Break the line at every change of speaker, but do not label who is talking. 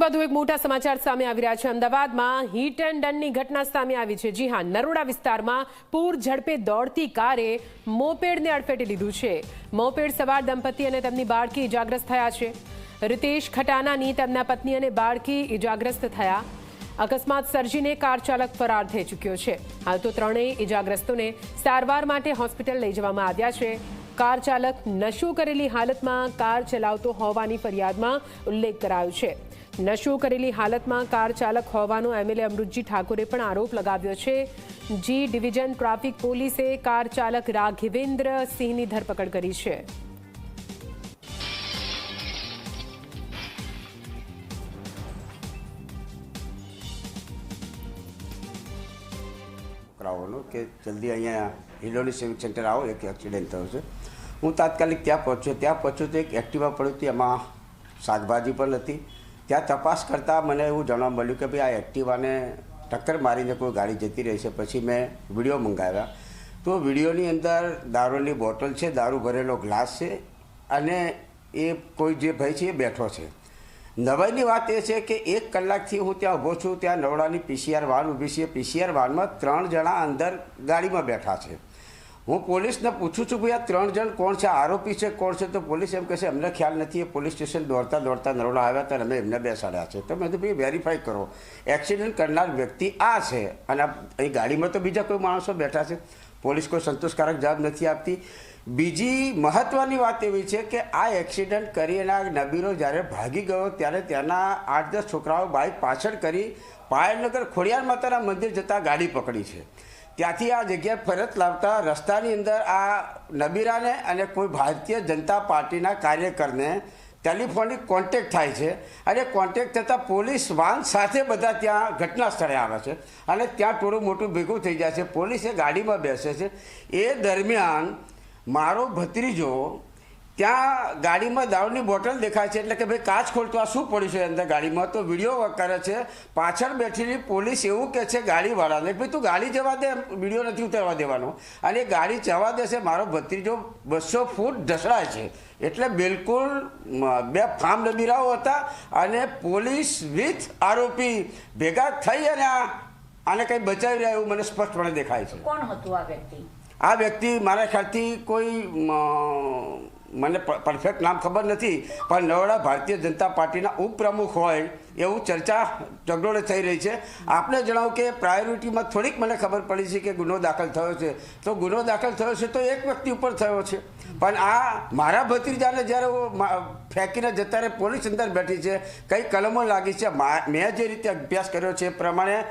વધુ એક મોટા સમાચાર સામે આવી રહ્યા છે. અમદાવાદમાં હિટ એન્ડ ડનની ઘટના સામે આવી છે. જી હા, નરોડા વિસ્તારમાં પૂર ઝડપે દોડતી કારે મોપેડને અડફેટે લીધું છે. મોપેડ સવાર દંપતી અને તેમની બાળકી ઇજાગ્રસ્ત થયા છે. રિતેશ ખટાનાની તેમના પત્ની અને બાળકી ઇજાગ્રસ્ત થયા. અકસ્માત સર્જીને કાર ચાલક ફરાર થઈ ચૂક્યો છે. હાલ તો ત્રણેય ઇજાગ્રસ્તોને સારવાર માટે હોસ્પિટલ લઈ જવામાં આવ્યા છે. કાર ચાલક નશો કરેલી હાલતમાં કાર ચલાવતો હોવાની ફરિયાદમાં ઉલ્લેખ કરાયો છે. નશો કરેલી હાલતમાં કાર ચાલક હોવાનો એમએલએ અમૃતજી ઠાકોરે પણ આરોપ લગાવ્યો છે. જી ડિવિઝન ટ્રાફિક પોલીસે કાર ચાલક રાઘવેન્દ્ર સિંહની ધરપકડ કરી છે.
છોકરાઓનું કે જલ્દી અહીંયા હિલોની સિવિલ સેન્ટર આવો, એક એક્સિડન્ટ થયો છે. હું તાત્કાલિક ત્યાં પહોંચ્યો. ત્યાં પહોંચ્યો તો એક એક્ટિવા પડ્યું હતી એમાં શાકભાજી પણ હતી. ત્યાં તપાસ કરતાં મને એવું જાણવા મળ્યું કે ભાઈ આ એક્ટિવાને ટક્કર મારીને કોઈ ગાડી જતી રહી છે પછી મેં વીડિયો મંગાવ્યા. તો વિડીયોની અંદર દારૂની બોટલ છે, દારૂ ભરેલો ગ્લાસ છે અને એ કોઈ જે ભાઈ છે એ બેઠો છે. નવાઈની વાત એ છે કે એક કલાકથી હું ત્યાં ઊભો છું, ત્યાં નવડાની પીસીઆર વાન ઊભી છે. પીસીઆર વાનમાં ત્રણ જણા અંદર ગાડીમાં બેઠા છે. હું પોલીસને પૂછું છું, ભાઈ આ ત્રણ જણ કોણ છે? આરોપી છે, કોણ છે? તો પોલીસ એમ કહે છે અમને ખ્યાલ નથી, એ પોલીસ સ્ટેશન દોડતા દોડતા નરોડા આવ્યા ત્યારે અમે એમને બેસાડ્યા છે. તો મેં કીધું, ભાઈ વેરીફાઈ કરો. એક્સિડન્ટ કરનાર વ્યક્તિ આ છે. અને અહીં ગાડીમાં તો બીજા કોઈ માણસો બેઠા છે. પોલીસ કોઈ સંતોષકારક જવાબ નથી આપતી. બીજી મહત્વની વાત એવી છે કે આ એક્સિડન્ટ કરીને આ નબીરો જ્યારે ભાગી ગયો ત્યારે ત્યાંના આઠ દસ છોકરાઓ બાઇક પાછળ કરી પાયલનગર ખોડિયાર માતાના મંદિર જતાં ગાડી પકડી છે. ત્યાંથી આ જગ્યાએ ફરત લાવતા રસ્તાની અંદર આ નબીરાને અને કોઈ ભારતીય જનતા પાર્ટીના કાર્યકરને ટેલિફોનિક કોન્ટેક થાય છે અને કોન્ટેક થતાં પોલીસ વાન સાથે બધા ત્યાં ઘટના સ્થળે આવે છે અને ત્યાં થોડું મોટું ભેગું થઈ જાય છે. પોલીસે ગાડીમાં બેસે છે. એ દરમિયાન મારો ભત્રીજો ત્યાં ગાડીમાં દારૂની બોટલ દેખાય છે એટલે કે ભાઈ કાચ ખોલતો આ શું પડ્યું છે અંદર ગાડીમાં? તો વીડિયો કરે છે પાછળ બેઠેલી પોલીસ એવું કહે છે ગાડીવાળાને ભાઈ તું ગાડી જવા દે વીડિયો નથી ઉતારવા દેવાનો. અને એ ગાડી જવા દેશે મારો ભત્રીજો બસો ફૂટ ઢસડાય છે. એટલે બિલકુલ બે ફાર્મ નબીરાઓ હતા અને પોલીસ વિથ આરોપી ભેગા થઈ અને આને કંઈ બચાવી રહ્યા એવું મને સ્પષ્ટપણે દેખાય છે.
કોણ હતું આ વ્યક્તિ?
આ વ્યક્તિ મારા ખ્યાલથી કોઈ મને પરફેક્ટ નામ ખબર નથી, પણ નવડા ભારતીય જનતા પાર્ટીના ઉપપ્રમુખ હોય એવું ચર્ચા ઝગડોળે થઈ રહી છે. આપને જણાવું કે પ્રાયોરિટીમાં થોડીક મને ખબર પડી છે કે ગુનો દાખલ થયો છે. તો ગુનો દાખલ થયો છે તો એક વ્યક્તિ ઉપર થયો છે. પણ આ મારા ભત્રીજાને જ્યારે ફેંકીને જતા પોલીસ અંદર બેઠી છે, કઈ કલમો લાગી છે મેં જે રીતે અભ્યાસ કર્યો છે એ પ્રમાણે